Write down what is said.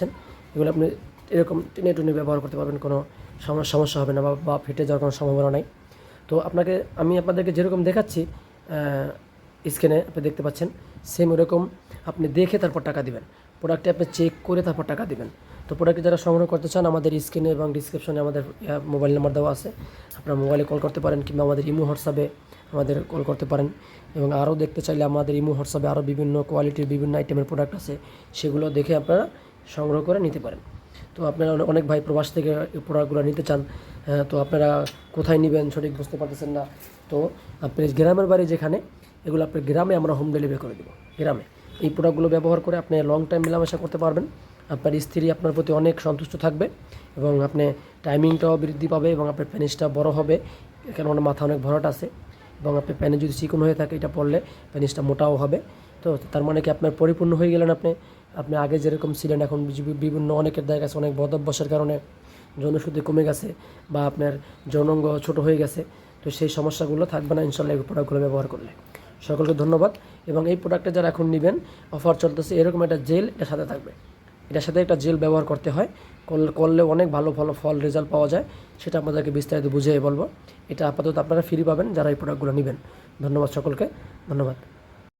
পাচ্ছেন, এগুলো আপনি এরকম টেনে টুনে ব্যবহার করতে পারবেন, কোনো সম- সমস্যা হবে না বা ফেটে যাওয়ার কোনো সম্ভাবনা নাই। তো আপনাকে, আমি আপনাদেরকে যেরকম দেখাচ্ছি স্ক্যানে আপনি দেখতে পাচ্ছেন সেম ওরকম আপনি দেখে তারপর টাকা দিবেন। প্রোডাক্টটি আপনি চেক করে তারপর টাকা দিবেন। তো প্রোডাক্টটি যারা সংগ্রহ করতে চান, আমাদের স্ক্রিনে এবং ডিসক্রিপশনে আমাদের মোবাইল নাম্বার দেওয়া আছে। আপনারা মোবাইলে কল করতে পারেন কিংবা আমাদের ইমো হোয়াটসঅ্যাপে আমাদের কল করতে পারেন। এবং আরও দেখতে চাইলে আমাদের ইমো হোয়াটসঅ্যাপে আরও বিভিন্ন কোয়ালিটির বিভিন্ন আইটেমের প্রোডাক্ট আছে, সেগুলো দেখে আপনারা সংগ্রহ করে নিতে পারেন। তো আপনারা অনেক ভাই প্রবাস থেকে প্রোডাক্টগুলো নিতে চান হ্যাঁ, তো আপনারা কোথায় নেবেন সঠিক বুঝতে পারতেছেন না তো আপনি গ্রামের বাড়ি যেখানে এগুলো আপনার গ্রামে আমরা হোম ডেলিভারি করে দেবো গ্রামে। এই প্রোডাক্টগুলো ব্যবহার করে আপনি লং টাইম মেলামেশা করতে পারবেন আপনার স্ত্রী আপনার প্রতি অনেক সন্তুষ্ট থাকবে এবং আপনি টাইমিংটাও বৃদ্ধি পাবে এবং আপনার প্যানিসটা বড় হবে কেননা মাথা অনেক ভরাট আছে এবং আপনার প্যানে যদি চিকন হয়ে থাকে এটা পড়লে প্যানিসটা মোটাও হবে তো তার মানে কি আপনার পরিপূর্ণ হয়ে গেলেন আপনি? আপনি আগে যেরকম ছিলেন, এখন বিভিন্ন অনেকের দেখা গেছে, অনেক বদভ্যাসের কারণে যৌনশুদ্ধি কমে গেছে বা আপনার জনঙ্গ ছোট হয়ে গেছে। তো সেই সমস্যাগুলো থাকবে না ইনশাল্লাহ এই প্রোডাক্টগুলো ব্যবহার করলে। সকলকে ধন্যবাদ। এবং এই প্রোডাক্টটা যারা এখন নেবেন অফার চলতেছে, এরকম একটা জেল এর সাথে থাকবে। এটার সাথে একটা জেল ব্যবহার করতে হয়। করলে- করলে অনেক ভালো ভালো ফল রেজাল্ট পাওয়া যায়। সেটা আপনাদেরকে বিস্তারিত বুঝিয়ে বলব। এটা আপাতত আপনারা ফ্রি পাবেন যারা এই প্রোডাক্টগুলো নেবেন। ধন্যবাদ সকলকে। ধন্যবাদ।